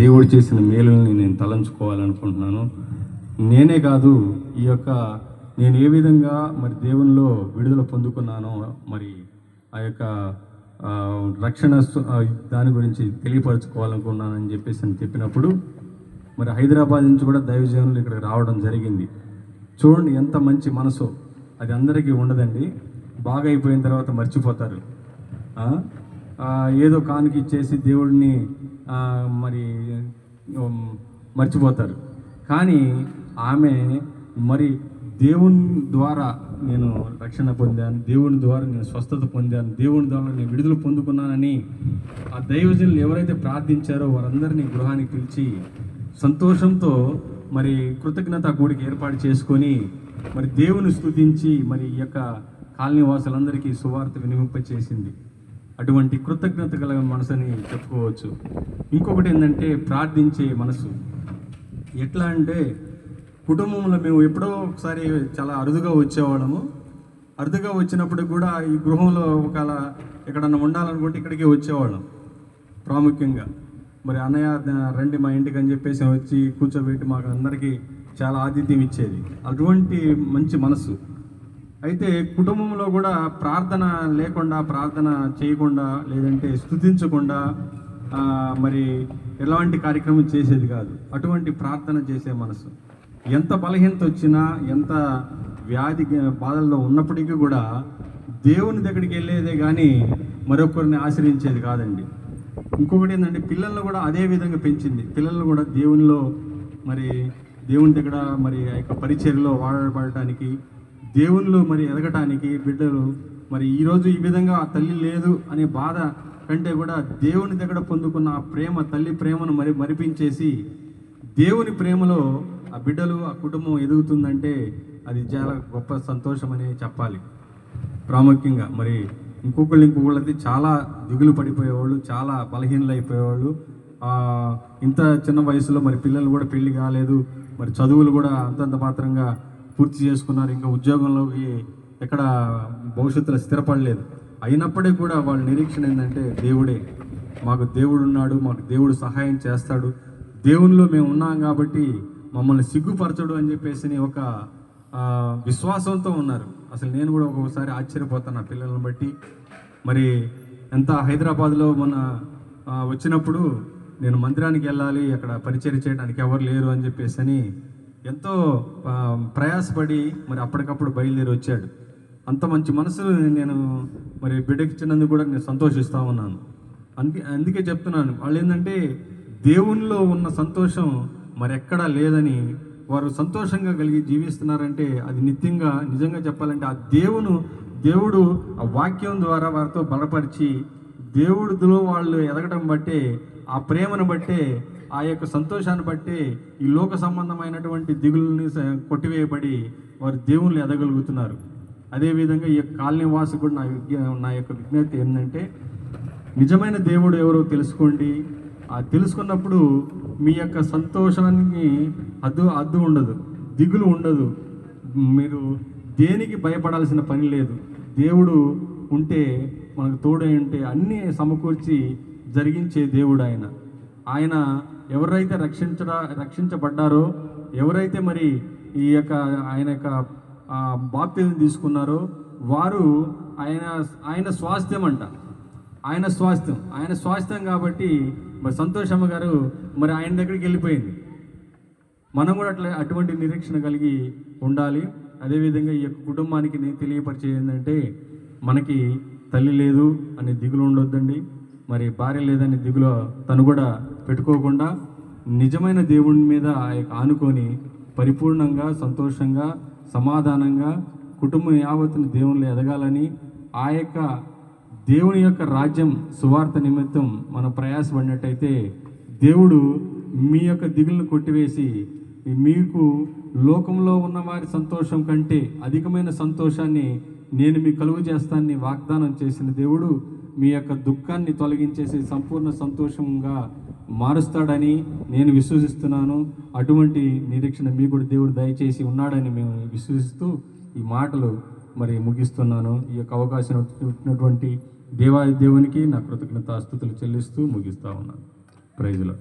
దేవుడు చేసిన మేలుని నేను తలంచుకోవాలనుకుంటున్నాను. నేనే కాదు ఈ యొక్క నేను ఏ విధంగా మరి దేవునిలో విడుదల పొందుకున్నానో మరి ఆ యొక్క రక్షణ దాని గురించి తెలియపరచుకోవాలనుకున్నానని చెప్పేసి అని చెప్పినప్పుడు మరి హైదరాబాద్ నుంచి కూడా దైవజనులు ఇక్కడికి రావడం జరిగింది. చూడండి ఎంత మంచి మనసు. అది అందరికీ ఉండదండి. బాగా అయిపోయిన తర్వాత మర్చిపోతారు. ఏదో కానుక ఇచ్చేసి దేవుడిని మరి మర్చిపోతారు. కానీ ఆమె మరి దేవుని ద్వారా నేను రక్షణ పొందాను దేవుని ద్వారా నేను స్వస్థత పొందాను దేవుని ద్వారా నేను విడుదల పొందుకున్నానని ఆ దైవజనులు ఎవరైతే ప్రార్థించారో వారందరినీ గృహానికి పిలిచి సంతోషంతో మరి కృతజ్ఞత కూడికి ఏర్పాటు చేసుకొని మరి దేవుని స్థుతించి మరి ఈ యొక్క కాలనీ వాసులందరికీ సువార్త వినిమింప చేసింది అటువంటి కృతజ్ఞత గల మనసుని చెప్పుకోవచ్చు. ఇంకొకటి ఏంటంటే ప్రార్థించే మనసు. ఎట్లా అంటే కుటుంబంలో మేము ఎప్పుడో ఒకసారి చాలా అరుదుగా వచ్చేవాళ్ళము. అరుదుగా వచ్చినప్పుడు కూడా ఈ గృహంలో ఒకవేళ ఎక్కడన్నా ఉండాలనుకుంటే ఇక్కడికి వచ్చేవాళ్ళం. ప్రాముఖ్యంగా. మరి అన్నయ్య రండి మా ఇంటికి అని చెప్పేసి వచ్చి కూర్చోబెట్టి మాకు అందరికీ చాలా ఆతిథ్యం ఇచ్చేది. అటువంటి మంచి మనసు. అయితే కుటుంబంలో కూడా ప్రార్థన లేకుండా ప్రార్థన చేయకుండా లేదంటే స్థుతించకుండా మరి ఎలాంటి కార్యక్రమం చేసేది కాదు. అటువంటి ప్రార్థన చేసే మనసు. ఎంత బలహీనత వచ్చినా ఎంత వ్యాధి బాధల్లో ఉన్నప్పటికీ కూడా దేవుని దగ్గరికి వెళ్ళేదే కానీ మరొకరిని ఆశ్రయించేది కాదండి. ఇంకొకటి ఏంటంటే పిల్లలను కూడా అదే విధంగా పెంచింది. పిల్లలను కూడా దేవునిలో మరి దేవుని దగ్గర మరి ఆ యొక్క పరిచర్లో వాడబడటానికి దేవునిలో మరి ఎదగటానికి బిడ్డలు మరి ఈరోజు ఈ విధంగా ఆ తల్లి లేదు అనే బాధ కంటే కూడా దేవుని దగ్గర పొందుకున్న ఆ ప్రేమ తల్లి ప్రేమను మరి మరిపించేసి దేవుని ప్రేమలో ఆ బిడ్డలు ఆ కుటుంబం ఎదుగుతుందంటే అది చాలా గొప్ప సంతోషం అని చెప్పాలి. ప్రాముఖ్యంగా మరి ఇంకొకళ్ళు ఇంకొకళ్ళది చాలా దిగులు పడిపోయేవాళ్ళు చాలా బలహీనలు అయిపోయేవాళ్ళు ఇంత చిన్న వయసులో మరి పిల్లలు కూడా పెళ్ళి కాలేదు మరి చదువులు కూడా అంతంత మాత్రంగా పూర్తి చేసుకున్నారు. ఇంకా ఉద్యోగంలోకి ఎక్కడ భవిష్యత్తులో స్థిరపడలేదు. అయినప్పటికీ కూడా వాళ్ళ నిరీక్షణ ఏంటంటే దేవుడే మాకు దేవుడు ఉన్నాడు మాకు దేవుడు సహాయం చేస్తాడు. దేవునిలో మేము ఉన్నాం కాబట్టి మమ్మల్ని సిగ్గుపరచడు అని చెప్పేసి ఒక విశ్వాసంతో ఉన్నారు. అసలు నేను కూడా ఒక్కొక్కసారి ఆశ్చర్యపోతాను నా పిల్లలను బట్టి. మరి ఎంత హైదరాబాద్లో మన వచ్చినప్పుడు నేను మందిరానికి వెళ్ళాలి అక్కడ పరిచయం చేయడానికి ఎవరు లేరు అని చెప్పేసి అని ఎంతో ప్రయాసపడి మరి అప్పటికప్పుడు బయలుదేరి వచ్చాడు. అంత మంచి మనసు నేను మరి బిడ్డకిచ్చినందుకు కూడా నేను సంతోషిస్తూ ఉన్నాను. అందుకే అందుకే చెప్తున్నాను. వాళ్ళు ఏంటంటే దేవునిలో ఉన్న సంతోషం మరి ఎక్కడా లేదని వారు సంతోషంగా కలిగి జీవిస్తున్నారంటే అది నిత్యంగా నిజంగా చెప్పాలంటే ఆ దేవును దేవుడు ఆ వాక్యం ద్వారా వారితో బలపరిచి దేవుడిలో వాళ్ళు ఎదగడం బట్టే ఆ ప్రేమను బట్టే ఆ యొక్క సంతోషాన్ని బట్టి ఈ లోక సంబంధమైనటువంటి దిగులని కొట్టివేయబడి వారు దేవుళ్ళు ఎదగలుగుతున్నారు. అదేవిధంగా ఈ యొక్క కాలనీ కూడా నా విజ్ఞ నా యొక్క విజ్ఞప్తి ఏంటంటే నిజమైన దేవుడు ఎవరో తెలుసుకోండి. ఆ తెలుసుకున్నప్పుడు మీ యొక్క సంతోషానికి అద్దు అద్దు ఉండదు దిగులు ఉండదు. మీరు దేనికి భయపడాల్సిన పని లేదు. దేవుడు ఉంటే మనకు తోడై ఉంటే అన్నీ సమకూర్చి జరిగించే దేవుడు ఆయన. ఆయన ఎవరైతే రక్షించడా రక్షించబడ్డారో ఎవరైతే మరి ఈ యొక్క ఆయన యొక్క బాప్తిజం తీసుకున్నారో వారు ఆయన ఆయన స్వాస్థ్యం అంట. ఆయన స్వాస్థ్యం. ఆయన స్వాస్థ్యం కాబట్టి మరి సంతోషమ్మ గారు మరి ఆయన దగ్గరికి వెళ్ళిపోయింది. మనం కూడా అట్లా అటువంటి నిరీక్షణ కలిగి ఉండాలి. అదేవిధంగా ఈ యొక్క కుటుంబానికి నేను తెలియపరిచేది ఏంటంటే మనకి తల్లి లేదు అనే దిగులు ఉండొద్దండి. మరి భార్య లేదనే దిగులో తను కూడా పెట్టుకోకుండా నిజమైన దేవుని మీద ఆనుకొని పరిపూర్ణంగా సంతోషంగా సమాధానంగా కుటుంబం యావత్తుని దేవునిలో ఎదగాలని ఆ యొక్క దేవుని యొక్క రాజ్యం సువార్త నిమిత్తం మనం ప్రయాసపడినట్టయితే దేవుడు మీ యొక్క దిగులను కొట్టివేసి మీకు లోకంలో ఉన్న వారి సంతోషం కంటే అధికమైన సంతోషాన్ని నేను మీ కలుగు చేస్తానని వాగ్దానం చేసిన దేవుడు మీ యొక్క దుఃఖాన్ని తొలగించేసి సంపూర్ణ సంతోషంగా మారుస్తాడని నేను విశ్వసిస్తున్నాను. అటువంటి నిరీక్షణ మీకు కూడా దేవుడు దయచేసి ఉన్నాడని మేము విశ్వసిస్తూ ఈ మాటలు మరి ముగిస్తున్నాను. ఈ యొక్క అవకాశం ఇచ్చినటువంటి దేవాది దేవునికి నా కృతజ్ఞతాస్తుతులు చెల్లిస్తూ ముగిస్తూ ఉన్నాను. ప్రైజ్లో